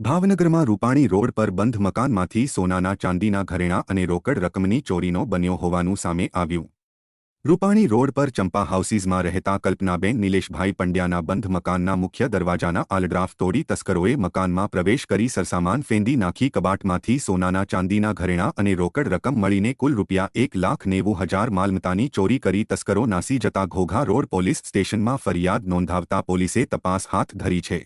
ભાવનગરમાં રૂપાણી રોડ પર બંધ મકાનમાંથી સોનાના ચાંદીના ઘરેણાં અને રોકડ રકમની ચોરીનો બન્યો હોવાનું સામે આવ્યું. રૂપાણી રોડ પર ચંપા હાઉસીસમાં રહેતા કલ્પનાબેન નિલેશભાઈ પંડ્યાના બંધ મકાનના મુખ્ય દરવાજાના આલડ્રાફ તોડી તસ્કરોએ મકાનમાં પ્રવેશ કરી સરસામાન ફેંદી નાખી કબાટમાંથી સોનાના ચાંદીના ઘરેણાં અને રોકડ રકમ મળીને કુલ રૂપિયા એક લાખ નેવું હજાર માલમતાની ચોરી કરી તસ્કરો નાસી જતા ઘોઘા રોડ પોલીસ સ્ટેશનમાં ફરિયાદ નોંધાવતા પોલીસે તપાસ હાથ ધરી છે.